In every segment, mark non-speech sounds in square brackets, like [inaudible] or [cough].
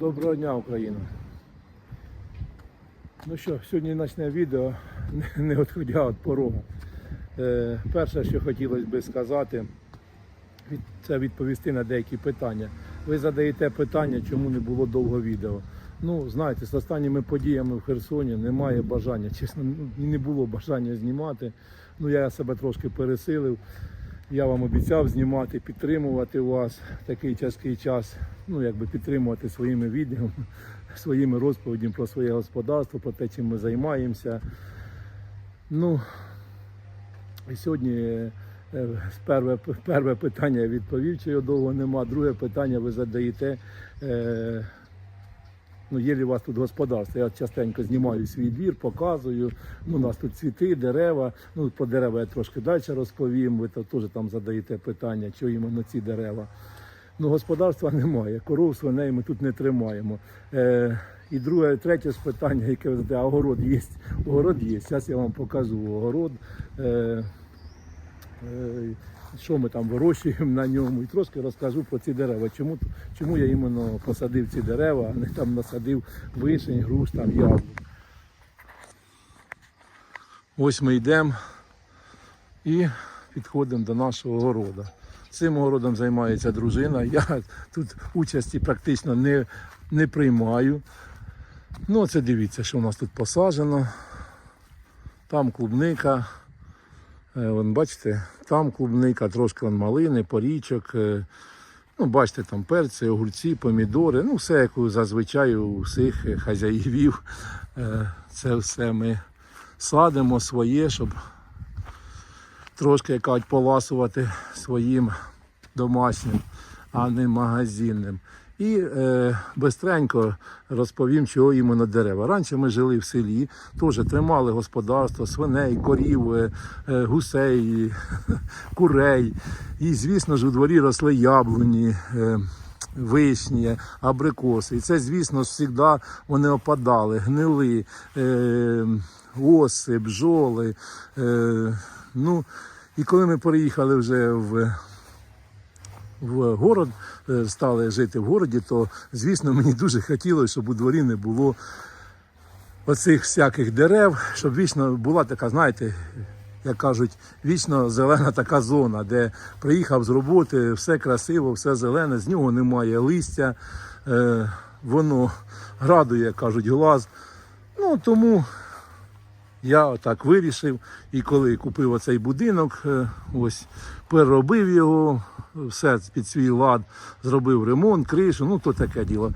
Доброго дня, Україна. Ну що, сьогодні почне відео, [laughs] не- відходя від порога. Е, перше, що хотілося би сказати, це відповісти на деякі питання. Ви задаєте питання, чому не було довго відео. Ну, знаєте, з останніми подіями в Херсоні немає бажання. Чесно, ну, не було бажання знімати. Ну, я себе трошки пересилив. Я вам обіцяв знімати, підтримувати вас такий тяжкий час. Ну, якби підтримувати своїми відео, [laughs] своїми розповідями про своє господарство, про те, чим ми займаємося. Ну, і сьогодні е, перше, перше питання я відповів, чи його довго нема. Друге питання ви задаєте. Е, Ну, є у вас тут господарство? Я частенько знімаю свій двір, показую. Ну, у нас тут цвіти, дерева. Ну, про дерева я трошки далі розповім. Ви то теж там задаєте питання, що іменно ці дерева. Ну, господарства немає. Коров, свиней ми тут не тримаємо. Е, і друге, третє питання, яке ви задаєте, огород є. Огород є. Зараз я вам покажу огород. Е, Е, що ми там вирощуємо на ньому, і трошки розкажу про ці дерева. Чому, чому я іменно посадив ці дерева, а не там насадив вишень, груш, там яблук. Ось ми йдемо і підходимо до нашого городу. Цим городом займається дружина. Я тут участі практично не, не приймаю. Ну, це дивіться, що у нас тут посаджено. Там клубника. Е, Вон, бачите, там клубника, трошки вон малини, порічок. е, Ну, бачите, там перці, огурці, помідори. Ну, все, як зазвичай у всіх хазяївів. Е, Це все ми садимо своє, щоб трошки як кажуть, поласувати своїм домашнім, а не магазинним. І е, бистренько розповім, чого іменно дерева. Раніше ми жили в селі, теж тримали господарство, свиней, корів, е, е, гусей, [laughs] курей. І, звісно ж, у дворі росли яблуні. Е, Вишні, абрикоси. І це, звісно завжди вони опадали, гнили, е, оси, бджоли. Е, ну, і коли ми переїхали вже в в город, е, стали жити в городі, то звісно мені дуже хотілося, щоб у дворі не було оцих всяких дерев, щоб вічно була така, знаєте, як кажуть, вічно зелена така зона, де приїхав з роботи, все красиво, все зелене, з нього немає листя, е, воно радує, кажуть, глаз. Ну тому я так вирішив, і коли купив оцей будинок, е, ось переробив його, все під свій лад, зробив ремонт, кришу, ну то таке діло.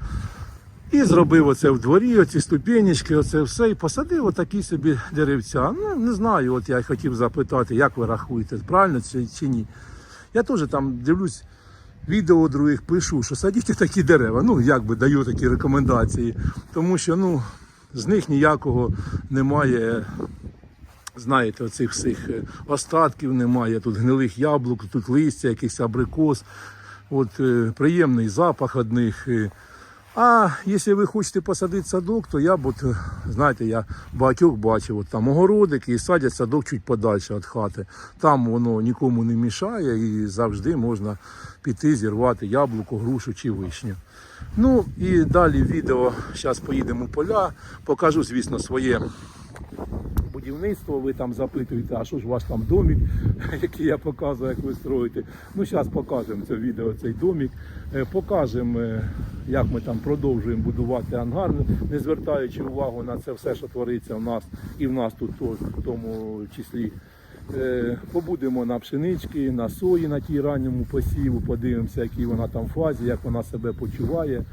І зробив оце в дворі, оці ступенечки, оце все, і посадив отакі собі деревця. Ну, не знаю, от я хотів запитати, як ви рахуєте, правильно це чи ні. Я теж там дивлюсь, відео других пишу, що садіть такі дерева. Ну, як би даю такі рекомендації. Тому що ну, з них ніякого немає, знаєте, оцих всіх е, остатків немає. Тут гнилих яблук, тут листя, якийсь абрикос. От е, приємний запах одних. них. е. А якщо ви хочете посадити садок, то я б от, знаєте, я багатьох бачив, от там огородики і садять садок чуть подальше від хати. Там воно нікому не мішає і завжди можна піти зірвати яблуко, грушу чи вишню. Ну і далі відео, зараз поїдемо у поля, покажу, звісно, своє будівництво, ви там запитуєте, а що ж у вас там домик, [laughs] який я показую, як ви строїте. Ну, зараз покажемо це відео, цей домик. Е, Покажемо, е, як ми там продовжуємо будувати ангар, не звертаючи увагу на це все, що твориться в нас і в нас тут в тому числі. Е, Побудемо на пшенички, на сої на тій ранньому посіву, подивимося, якій вона там фазі, як вона себе почуває.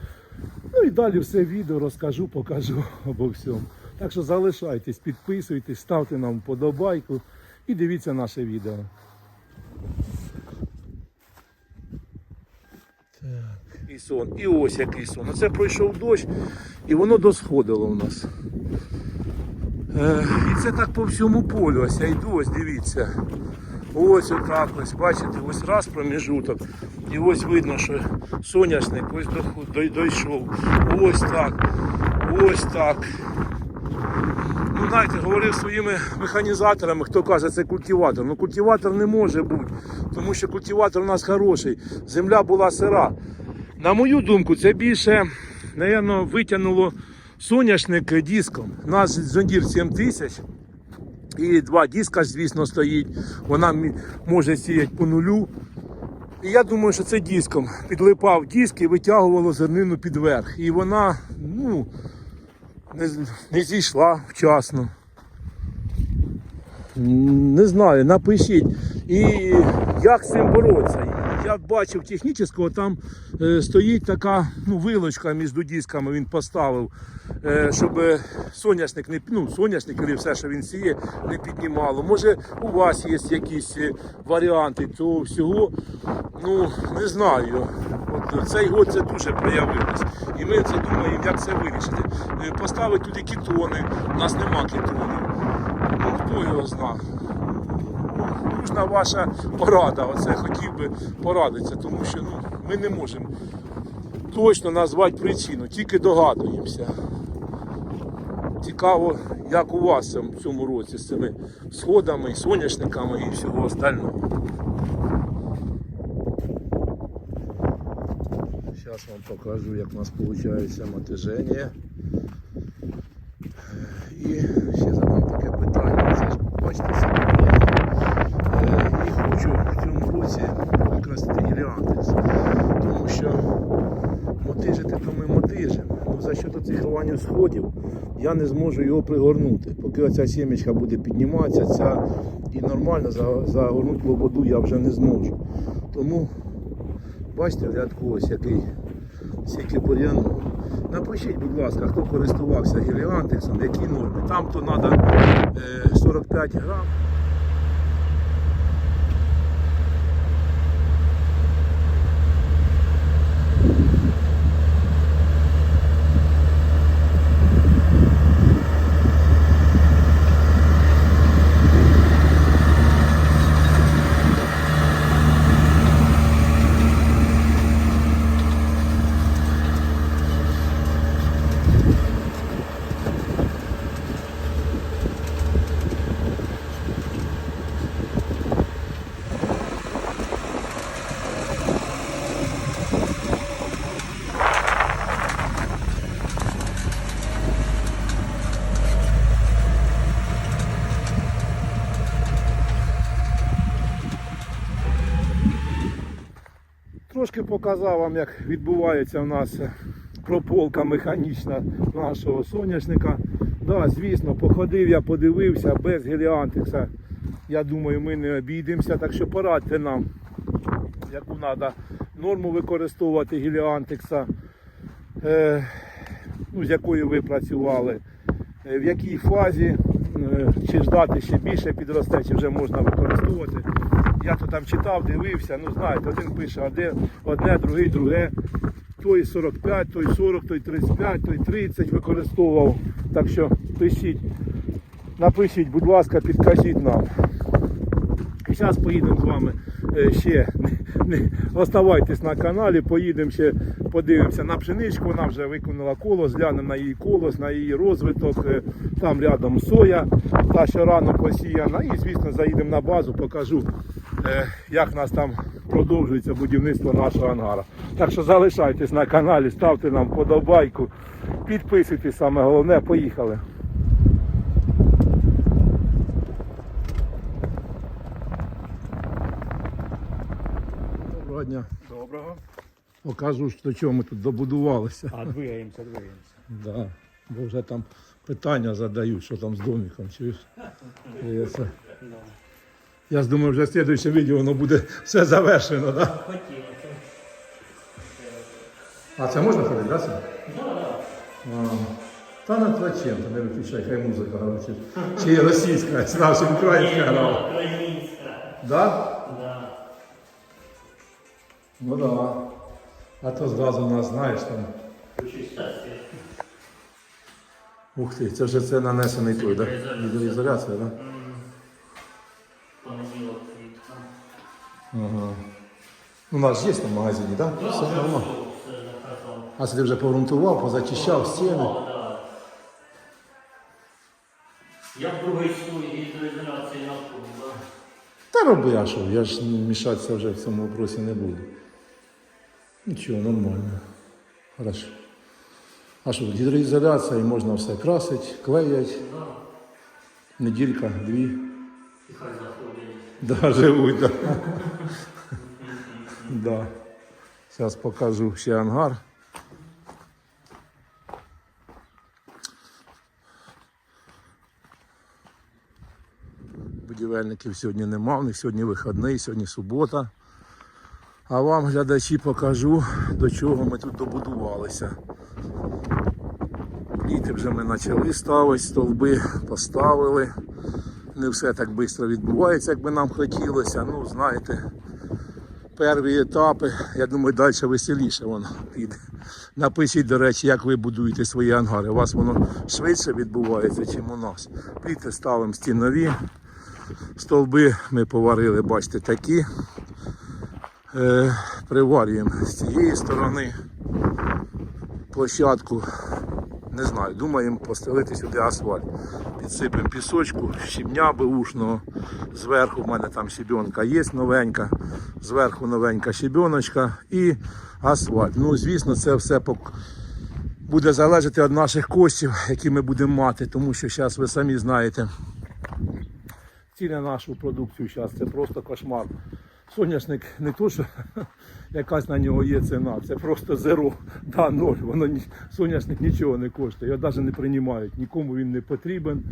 Ну і далі все відео розкажу, покажу [laughs] обо всьому. Так що залишайтесь, підписуйтесь, ставте нам вподобайку і дивіться наше відео. І сон, і ось який сон. Оце пройшов дощ, і воно досходило у нас. Е, і це так по всьому полю. Ось я йду, ось дивіться. Ось отак ось, бачите, ось раз проміжуток. І ось видно, що соняшник ось доху- дой- дійшов. Ось так. Ось так. Ну, знаєте, говорив своїми механізаторами, хто каже, це культиватор. Ну культиватор не може бути, тому що культиватор у нас хороший. Земля була сира. На мою думку, це більше напевно, витягнуло соняшник диском. У нас зондір 7000. І два диска, звісно, стоїть. Вона може сіяти по нулю. І я думаю, що це диском підлипав диск і витягувало зернину підверх. І вона ну, не, не зійшла вчасно. Не знаю, напишіть. І як з цим боротися? Я бачив технічного, там е, стоїть така ну, вилочка між дисками, він поставив, е, щоб соняшник не ну, соняшник і все, що він сіє, не піднімало. Може, у вас є якісь е, варіанти цього всього. Ну, не знаю. От цей год це дуже проявилось. І ми це думаємо, як це вирішити. Е, Поставити туди кітони, у нас нема кітонів. Ну, хто його зна. Ну, Нужна ваша порада, оце хотів би порадитися, тому що ну, ми не можемо точно назвати причину, тільки догадуємося. Цікаво, як у вас в цьому році з цими сходами, і соняшниками і всього остального. Зараз вам покажу, як у нас виходить мотиження. І ще задам таке питання. Це ж бачите сьогодні. Е, І хочу в цьому році використати гіліантекс. Тому що мотижити то ми мотижимо. Ну за що цих рванів сходів я не зможу його пригорнути. Поки оця сімечка буде підніматися, ця і нормально за- загорнути лободу я вже не зможу. Тому бачите, рядку ось який скільки бур'яну. Напишіть, будь ласка, хто користувався геліантексом, які норми. Там то треба 45 грам. Трошки показав вам, як відбувається у нас прополка механічна нашого соняшника. Да, звісно, походив я, подивився без геліантекса. Я думаю, ми не обійдемося, так що порадьте нам, яку треба норму використовувати геліантекса, е, ну, з якою ви працювали, е, в якій фазі, е, чи ждати ще більше підросте, чи вже можна використовувати. Я то там читав, дивився, ну знаєте, один пише одне, одне другий, друге. Той 45, той 40, той 35, той 30 використовував. Так що пишіть, напишіть, будь ласка, підкажіть нам. І зараз поїдемо з вами е, ще. Оставайтесь на каналі, поїдемо ще, подивимося на пшеничку. Вона вже виконала колос, глянемо на її колос, на її розвиток. Е, Там рядом соя, та що рано посіяна. І, звісно, заїдемо на базу, покажу, як в нас там продовжується будівництво нашого ангара. Так що залишайтесь на каналі, ставте нам подобайку, підписуйтесь, саме головне, поїхали. Доброго дня. Доброго. Покажу, що чого ми тут добудувалися. А двигаємося, двигаємося. Да. Бо вже там питання задають, що там з домиком. Чуєш? І це... я думаю, вже слідуюче відео воно буде все завершено, да? Хотілося. А це можна ходити, да? Це? А, Та на твачем, не виключай, хай музика грає. Чи, російська, чи наша українська грала. Українська. Да? Да. Ну да. А то зразу нас, знаєш, там. Ух ти, це вже це нанесений той, да? Відеоізоляція, да? Ага. У нас є на магазині, так? Да? Все нормально. А це ти вже погрунтував, позачищав стіни. Я в другий слой гідроізоляції на да. Та роби, а що, я ж мішатися вже в цьому вопросі не буду. Нічого, нормально. Хорошо. А що, гідроізоляція і можна все красити, клеять. Неділька, дві. І заходять. Да, живуть, да. да. Зараз покажу ще ангар. Будівельників сьогодні нема, у них сьогодні вихідний, сьогодні субота. А вам, глядачі, покажу, до чого ми тут добудувалися. Пліти вже ми почали ставити, стовби поставили. Не все так швидко відбувається, як би нам хотілося. Ну, знаєте, перві етапи, я думаю, далі веселіше воно піде. Напишіть, до речі, як ви будуєте свої ангари. У вас воно швидше відбувається, ніж у нас. Пліти ставимо стінові. Стовби ми поварили, бачите, такі. Е, приварюємо з цієї сторони площадку. Не знаю, думаємо постелити сюди асфальт. Підсипемо пісочку, щебня беушного. Зверху в мене там щебенка є новенька, зверху новенька щебеночка і асфальт. Ну, звісно, це все буде залежати від наших коштів, які ми будемо мати, тому що зараз ви самі знаєте, ціни нашу продукцію зараз це просто кошмар. Соняшник не то, що якась на нього є ціна, це просто зеро, да, ноль. Воно соняшник нічого не коштує, його навіть не приймають, нікому він не потрібен.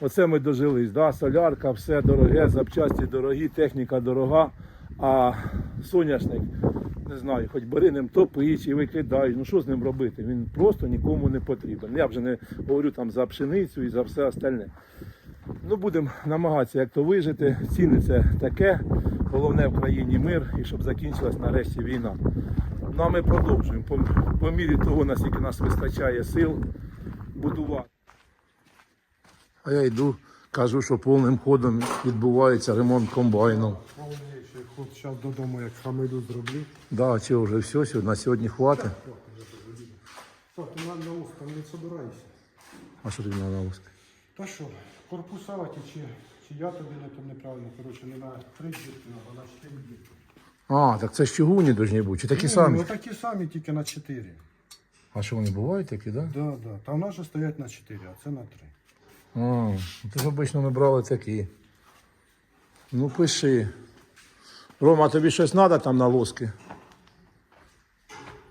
Оце ми дожились, да, солярка, все дороге, запчасті дорогі, техніка дорога, а соняшник, не знаю, хоч бери ним топи чи викидай, ну що з ним робити? Він просто нікому не потрібен. Я вже не говорю там за пшеницю і за все остальне. Ну, будемо намагатися як то вижити. Ціни це таке. Головне в країні мир і щоб закінчилась нарешті війна. Ну а ми продовжуємо по, по мірі того, наскільки нас вистачає сил будувати. А я йду, кажу, що повним ходом відбувається ремонт комбайну. Повніший ход зараз додому, як хамиду зроблю. Да, чи вже все, сьогодні- на сьогодні хватить. Так, ти на, на ус там не собирайся. А що тобі на узки? Та що, корпуса чи, чи я тобі не то неправильно, коротше, не на три дірки, а на чотири дірки. А, так це ж чугуні повинні бути, чи такі Ні, самі? Ну такі самі, тільки на чотири. А що вони бувають такі, так? Да? Да, да. Та в нас же стоять на чотири, а це на три. А, ти ж обично ми брали такі. Ну пиши. Рома, тобі щось треба там на лоски?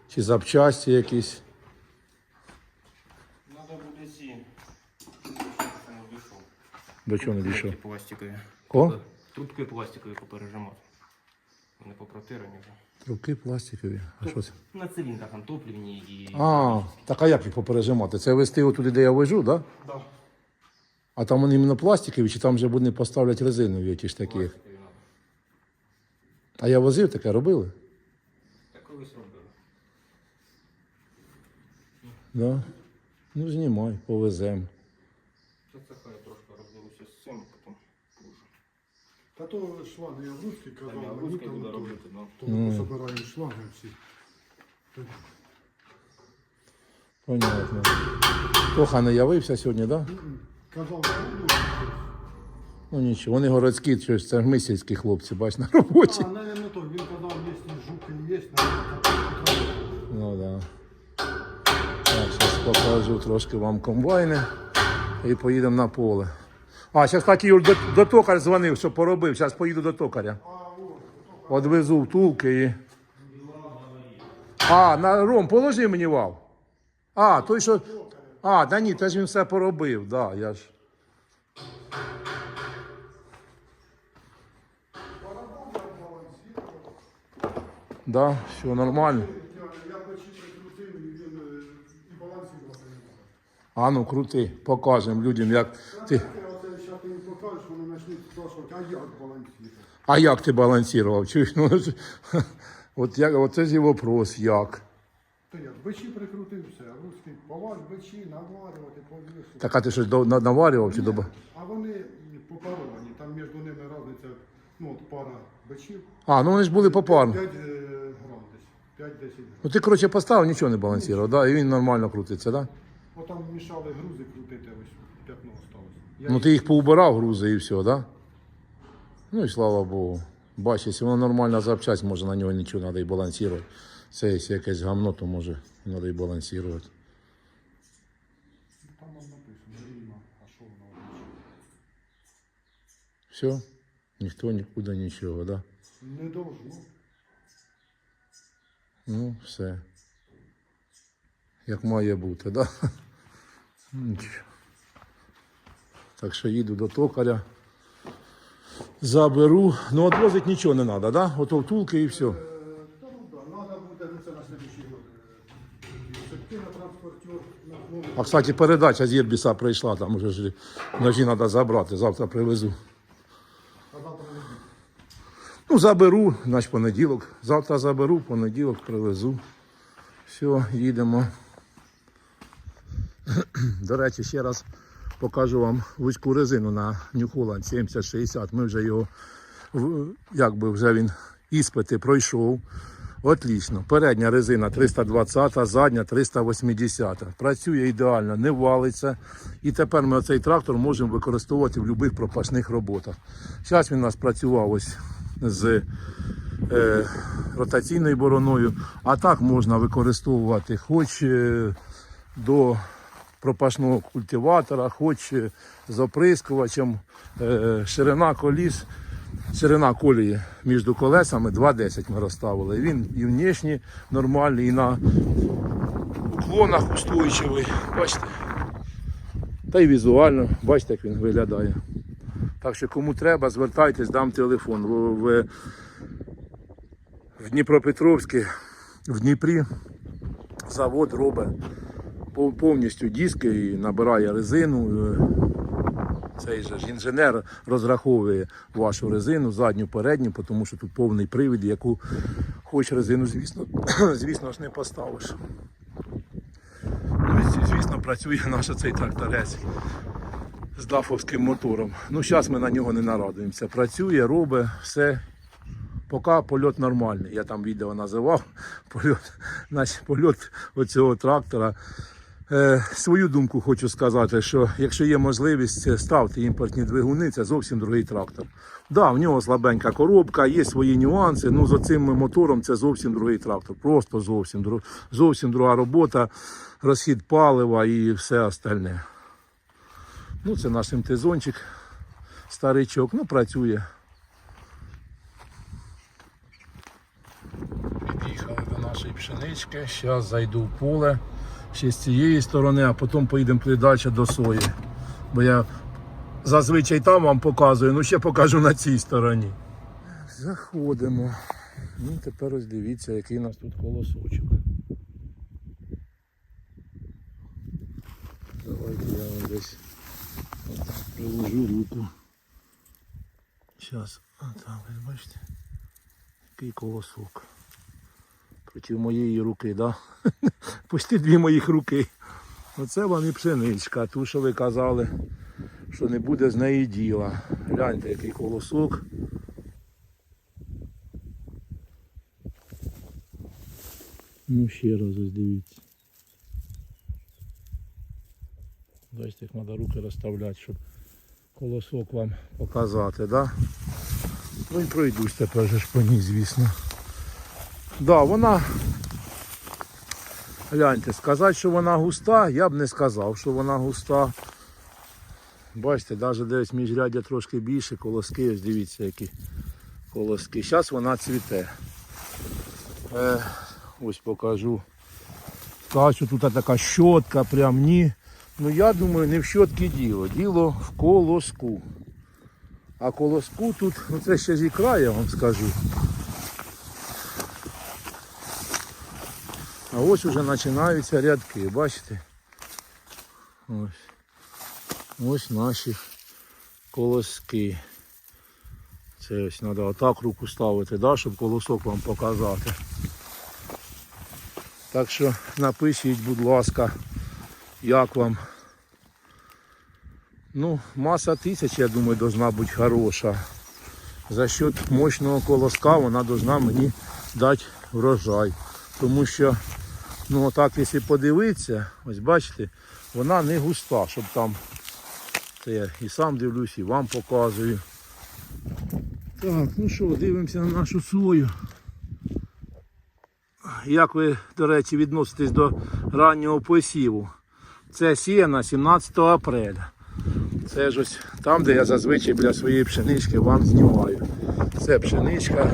Чи запчасті якісь? Надо буде ці. Що не дійшов. До чого не дійшов? Трубки пластикові. Ко? Трубки пластикові попережимати. Вони попротирані вже. Руки пластикові. А що це? На циліндрах там топлівні і. А, так а як їх попережимати? Це вести отуди, де я вожу, так? Да? Да. А там вони іменно пластикові, чи там вже вони поставлять резинові ж такі? пластикові надо. А я возив таке, робили? Так колись робили. Да. Ну знімай, повеземо. Це це хай трошки роздивився з цим, потім позже. Та то шланги я в русській казав, мені русський там то, робити, ну. то пособираємо шланги всі. Понятно. Тоха не явився сьогодні, так? Да? Казав, не буду. Ну нічого, вони городські, щось, це ж ми сільські хлопці, бач, на роботі. А, не, не то, він казав, якщо жуки є, Ну да. Так, зараз покажу трошки вам комбайни і поїдемо на поле. А, зараз, кстати, Юр, до, до токар дзвонив, що поробив. Зараз поїду до токаря. Одвезу втулки і. А, на ром, положи мені вал. А, той, що. А, да ні, теж він все поробив, да, я ж. Да, все нормально. А ну крути, покажемо людям, як ти. Покажеш, вони почнуть спрашувати, а як балансувати? А як ти балансував? Чуєш? Ну, от як, оце ж і вопрос, як. Та як, бичі прикрутив все, а русський повар, бичі, наварювати, повісити. Так, а ти щось до- на- наварював чи до... А вони попаровані, там між ними різниця, ну от пара бичів. А, ну вони ж були попарно. 5 грам десь, 5-10 грам. Ну ти, коротше, поставив, нічого не балансував, да? і він нормально крутиться, так? Да? Отам мішали грузи крутити, ось Ну ти їх поубирав, грузи і все, так? Да? Ну і слава Богу. Бачиш, якщо воно нормально запчасть, може на нього нічого треба і балансувати. Це якщо якесь гамно, то може треба і балансувати. Там написано, рівно, а що воно Все? Ніхто нікуди нічого, так? Да? Не должно. Ну, все. Як має бути, так? Да? [laughs] Нічого. Так що їду до токаря. Заберу. Ну, відвозити нічого не треба, да? Ото втулки і все. А, кстати, передача з Єрбіса прийшла, там уже ж ножі треба забрати, завтра привезу. Ну, заберу, значить понеділок. Завтра заберу, понеділок привезу. Все, їдемо. [clears throat] До речі, ще раз покажу вам вузьку резину на New Holland 7060. Ми вже його, якби вже він іспити пройшов. Отлично. Передня резина 320, задня 380. Працює ідеально, не валиться. І тепер ми цей трактор можемо використовувати в будь-яких пропашних роботах. Зараз він у нас працював ось з е, ротаційною бороною, а так можна використовувати хоч е, до пропашного культиватора, хоч е, з оприскувачем, е, ширина коліс. Ширина колії між колесами 2,10 ми розставили. Він і внешні нормальний, і на уклонах устойчивий. Бачите? Та й візуально, бачите, як він виглядає. Так що кому треба, звертайтесь, дам телефон. В, в, в Дніпропетровській, в Дніпрі завод робить повністю диски і набирає резину. Е, Цей же ж інженер розраховує вашу резину, задню, передню, тому що тут повний привід, яку хоч резину, звісно, [clears throat] звісно ж не поставиш. Ну, звісно, працює наш цей тракторець з дафовським мотором. Ну, зараз ми на нього не нарадуємося. Працює, робить все. Поки польот нормальний. Я там відео називав. [laughs] Польот, значить, польот оцього трактора. Е, свою думку хочу сказати, що якщо є можливість, ставте імпортні двигуни, це зовсім другий трактор. Да, в нього слабенька коробка, є свої нюанси. Ну з оцим мотором це зовсім другий трактор. Просто зовсім зовсім друга робота, розхід палива і все остальне. Ну, це наш МТ-зончик, старичок, ну працює. Під'їхали до нашої пшенички. Зараз зайду в поле ще з цієї сторони, а потім поїдемо далі до сої. Бо я зазвичай там вам показую, ну ще покажу на цій стороні. Заходимо. Ну, тепер ось дивіться, який у нас тут колосочок. Давайте я вам десь приложу руку. Зараз, отак, бачите, який колосок. Проти моєї руки, да? [laughs] Почти дві моїх руки. Оце вам і пшеничка. Ту, що ви казали, що не буде з неї діла. Гляньте, який колосок. Ну ще раз ось дивіться. Бачите, як треба руки розставляти, щоб колосок вам показати, да? Ну і пройдусь тепер же ж по ній, звісно. Да, вона. Гляньте, сказати, що вона густа, я б не сказав, що вона густа. Бачите, навіть десь міжрядя трошки більше, колоски, ось дивіться, які колоски. Зараз вона цвіте. Е, ось покажу. Кажуть, що тут така щотка, прям ні. Ну я думаю, не в щотки діло. Діло в колоску. А колоску тут, ну це ще з ікра, я вам скажу. А ось уже починаються рядки, бачите? Ось. Ось наші колоски. Це ось треба отак руку ставити, да, щоб колосок вам показати. Так що напишіть, будь ласка, як вам. Ну, маса тисяч, я думаю, должна бути хороша. За счет мощного колоска вона должна мені дати врожай. Тому що, ну отак, якщо подивитися, ось бачите, вона не густа, щоб там. Це я і сам дивлюсь, і вам показую. Так, ну що, дивимося на нашу сою. Як ви, до речі, відноситесь до раннього посіву? Це сіяна 17 апреля. Це ж ось там, де я зазвичай біля своєї пшенички вам знімаю. Це пшеничка.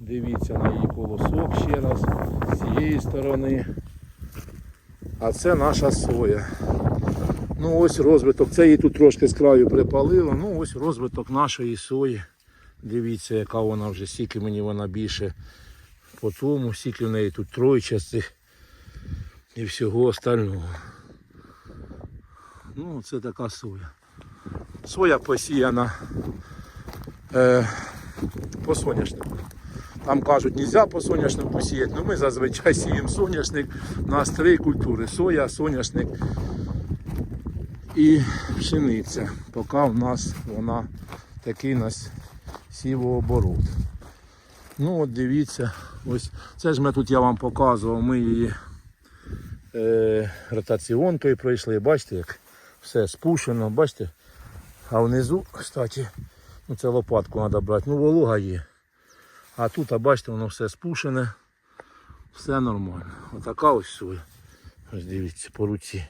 Дивіться на її колосок ще раз з цієї сторони. А це наша соя. Ну ось розвиток. Це її тут трошки з краю припалило. Ну ось розвиток нашої сої. Дивіться, яка вона вже, стільки мені вона більше по тому, стільки в неї тут тройчастих і всього остального. Ну, це така соя. Соя посіяна е, по соняшнику. Там кажуть, нельзя по соняшнику сіяти, але ми зазвичай сіємо соняшник. У нас три культури. Соя, соняшник і пшениця. Поки в нас вона такий нас сівооборот. Ну от дивіться, ось це ж ми тут я вам показував, ми її е, ротаціонкою пройшли, бачите, як все спущено, бачите? А внизу, кстати, ну це лопатку треба брати, ну волога є. А тут, а бачите, воно все спушене, все нормально. Отака ось соя. Ось дивіться, по руці.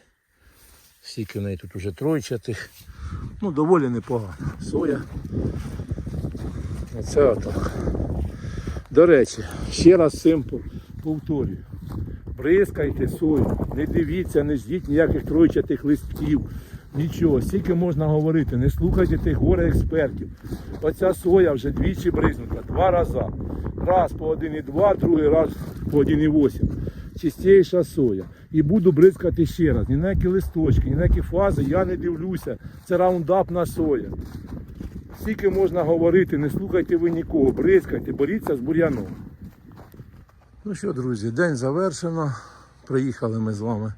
Скільки в неї тут уже тройчатих. Ну, доволі непогано. Соя. Оце отак. До речі, ще раз цим повторюю. Бризкайте сою, не дивіться, не ждіть ніяких тройчатих листків. Нічого, стільки можна говорити, не слухайте тих горе експертів. Оця соя вже двічі бризнута, два рази. Раз по 1,2, другий раз по 1,8. Чистіша соя. І буду бризкати ще раз. Ні на які листочки, ні на які фази я не дивлюся. Це раундапна соя. Скільки можна говорити, не слухайте ви нікого, бризкайте, боріться з бур'яном. Ну що, друзі, день завершено. Приїхали ми з вами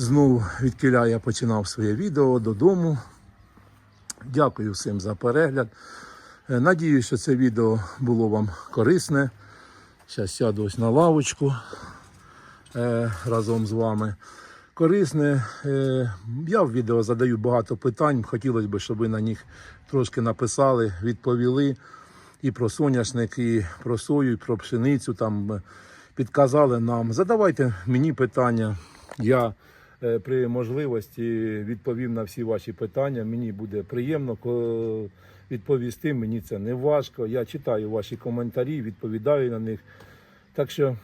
знову від кіля я починав своє відео додому. Дякую всім за перегляд. Е, Надіюсь, що це відео було вам корисне. Зараз сяду ось на лавочку е, разом з вами. Корисне. Е, я в відео задаю багато питань. Хотілося б, щоб ви на них трошки написали, відповіли і про соняшник, і про сою, і про пшеницю. Там підказали нам. Задавайте мені питання. Я при можливості відповім на всі ваші питання. Мені буде приємно відповісти. Мені це не важко. Я читаю ваші коментарі, відповідаю на них. Так що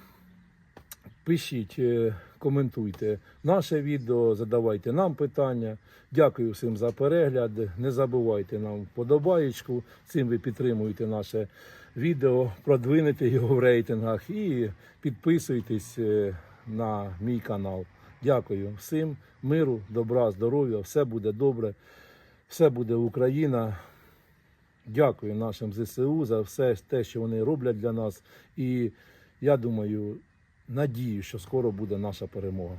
пишіть, е, коментуйте наше відео, задавайте нам питання. Дякую всім за перегляд. Не забувайте нам вподобаєчку. Цим ви підтримуєте наше відео, продвинете його в рейтингах і підписуйтесь е, на мій канал. Дякую всім, миру, добра, здоров'я, все буде добре, все буде Україна. Дякую нашим ЗСУ за все те, що вони роблять для нас. І я думаю, надію, що скоро буде наша перемога.